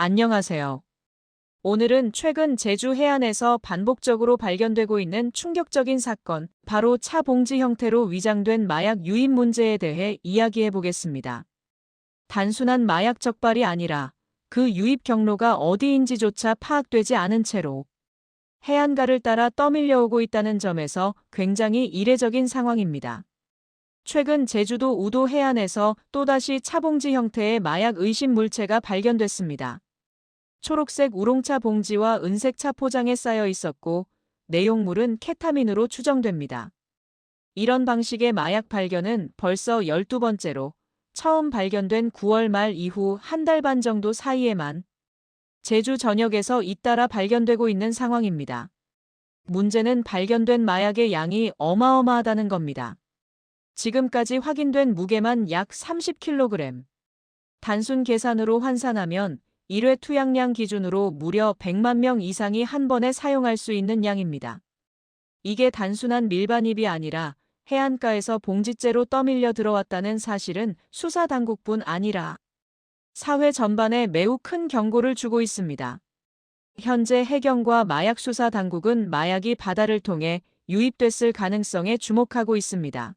안녕하세요. 오늘은 최근 제주 해안에서 반복적으로 발견되고 있는 충격적인 사건, 바로 차 봉지 형태로 위장된 마약 유입 문제에 대해 이야기해 보겠습니다. 단순한 마약 적발이 아니라 그 유입 경로가 어디인지조차 파악되지 않은 채로 해안가를 따라 떠밀려오고 있다는 점에서 굉장히 이례적인 상황입니다. 최근 제주도 우도 해안에서 또다시 차봉지 형태의 마약 의심 물체가 발견됐습니다. 초록색 우롱차 봉지와 은색 차 포장에 쌓여 있었고 내용물은 케타민으로 추정됩니다. 이런 방식의 마약 발견은 벌써 12번째로 처음 발견된 9월 말 이후 한 달 반 정도 사이에만 제주 전역에서 잇따라 발견되고 있는 상황입니다. 문제는 발견된 마약의 양이 어마어마하다는 겁니다. 지금까지 확인된 무게만 약 30kg. 단순 계산으로 환산하면 1회 투약량 기준으로 무려 100만 명 이상이 한 번에 사용할 수 있는 양입니다. 이게 단순한 밀반입이 아니라 해안가에서 봉지째로 떠밀려 들어왔다는 사실은 수사 당국뿐 아니라 사회 전반에 매우 큰 경고를 주고 있습니다. 현재 해경과 마약 수사 당국은 마약이 바다를 통해 유입됐을 가능성에 주목하고 있습니다.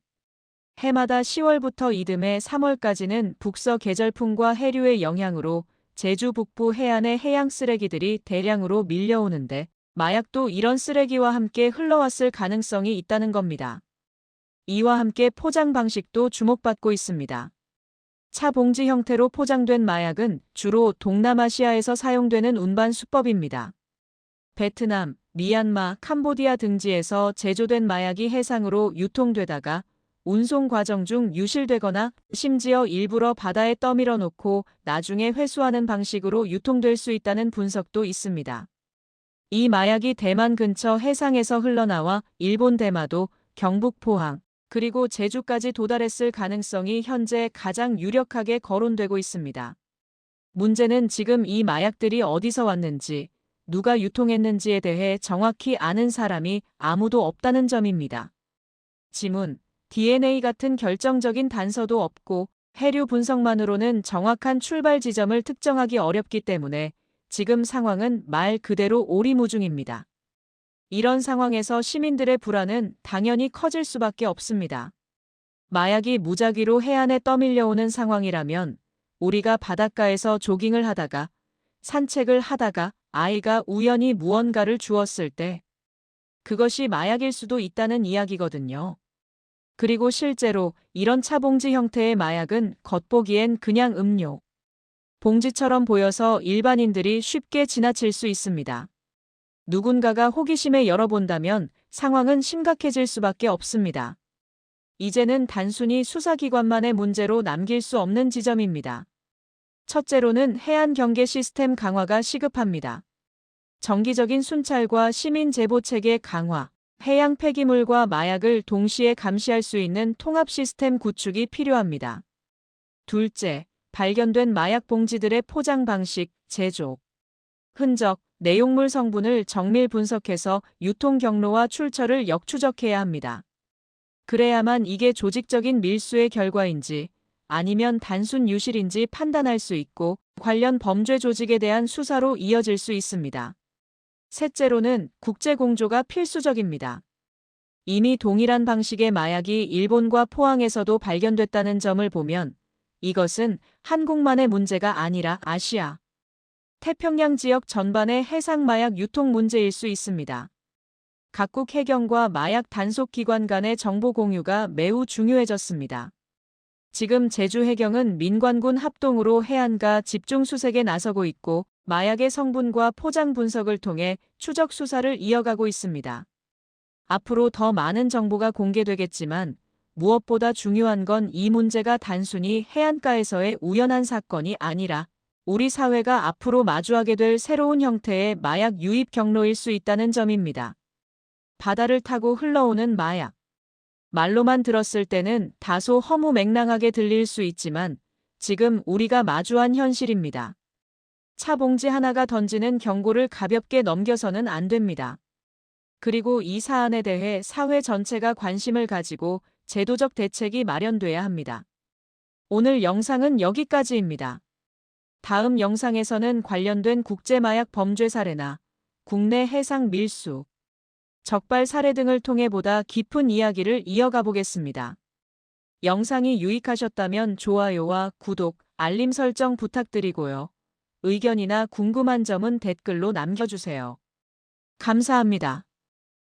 해마다 10월부터 이듬해 3월까지는 북서 계절풍과 해류의 영향으로 제주 북부 해안의 해양 쓰레기들이 대량으로 밀려오는데 마약도 이런 쓰레기와 함께 흘러왔을 가능성이 있다는 겁니다. 이와 함께 포장 방식도 주목받고 있습니다. 차 봉지 형태로 포장된 마약은 주로 동남아시아에서 사용되는 운반 수법입니다. 베트남, 미얀마, 캄보디아 등지에서 제조된 마약이 해상으로 유통되다가 운송 과정 중 유실되거나 심지어 일부러 바다에 떠밀어 놓고 나중에 회수하는 방식으로 유통될 수 있다는 분석도 있습니다. 이 마약이 대만 근처 해상에서 흘러나와 일본 대마도, 경북 포항, 그리고 제주까지 도달했을 가능성이 현재 가장 유력하게 거론되고 있습니다. 문제는 지금 이 마약들이 어디서 왔는지, 누가 유통했는지에 대해 정확히 아는 사람이 아무도 없다는 점입니다. 지문, DNA 같은 결정적인 단서도 없고 해류 분석만으로는 정확한 출발 지점을 특정하기 어렵기 때문에 지금 상황은 말 그대로 오리무중입니다. 이런 상황에서 시민들의 불안은 당연히 커질 수밖에 없습니다. 마약이 무작위로 해안에 떠밀려오는 상황이라면 우리가 바닷가에서 조깅을 하다가 산책을 하다가 아이가 우연히 무언가를 주었을 때 그것이 마약일 수도 있다는 이야기거든요. 그리고 실제로 이런 차봉지 형태의 마약은 겉보기엔 그냥 음료. 봉지처럼 보여서 일반인들이 쉽게 지나칠 수 있습니다. 누군가가 호기심에 열어본다면 상황은 심각해질 수밖에 없습니다. 이제는 단순히 수사기관만의 문제로 남길 수 없는 지점입니다. 첫째로는 해안 경계 시스템 강화가 시급합니다. 정기적인 순찰과 시민 제보 체계 강화, 해양 폐기물과 마약을 동시에 감시할 수 있는 통합 시스템 구축이 필요합니다. 둘째, 발견된 마약 봉지들의 포장 방식, 제조, 흔적, 내용물 성분을 정밀 분석해서 유통 경로와 출처를 역추적해야 합니다. 그래야만 이게 조직적인 밀수의 결과인지 아니면 단순 유실인지 판단할 수 있고 관련 범죄 조직에 대한 수사로 이어질 수 있습니다. 셋째로는 국제공조가 필수적입니다. 이미 동일한 방식의 마약이 일본과 포항에서도 발견됐다는 점을 보면 이것은 한국만의 문제가 아니라 아시아, 태평양 지역 전반의 해상 마약 유통 문제일 수 있습니다. 각국 해경과 마약 단속 기관 간의 정보 공유가 매우 중요해졌습니다. 지금 제주 해경은 민관군 합동으로 해안가 집중 수색에 나서고 있고 마약의 성분과 포장 분석을 통해 추적 수사를 이어가고 있습니다. 앞으로 더 많은 정보가 공개되겠지만 무엇보다 중요한 건 이 문제가 단순히 해안가에서의 우연한 사건이 아니라 우리 사회가 앞으로 마주하게 될 새로운 형태의 마약 유입 경로일 수 있다는 점입니다. 바다를 타고 흘러오는 마약. 말로만 들었을 때는 다소 허무맹랑하게 들릴 수 있지만 지금 우리가 마주한 현실입니다. 차 봉지 하나가 던지는 경고를 가볍게 넘겨서는 안 됩니다. 그리고 이 사안에 대해 사회 전체가 관심을 가지고 제도적 대책이 마련돼야 합니다. 오늘 영상은 여기까지입니다. 다음 영상에서는 관련된 국제마약 범죄 사례나 국내 해상 밀수, 적발 사례 등을 통해 보다 깊은 이야기를 이어가 보겠습니다. 영상이 유익하셨다면 좋아요와 구독, 알림 설정 부탁드리고요. 의견이나 궁금한 점은 댓글로 남겨주세요. 감사합니다.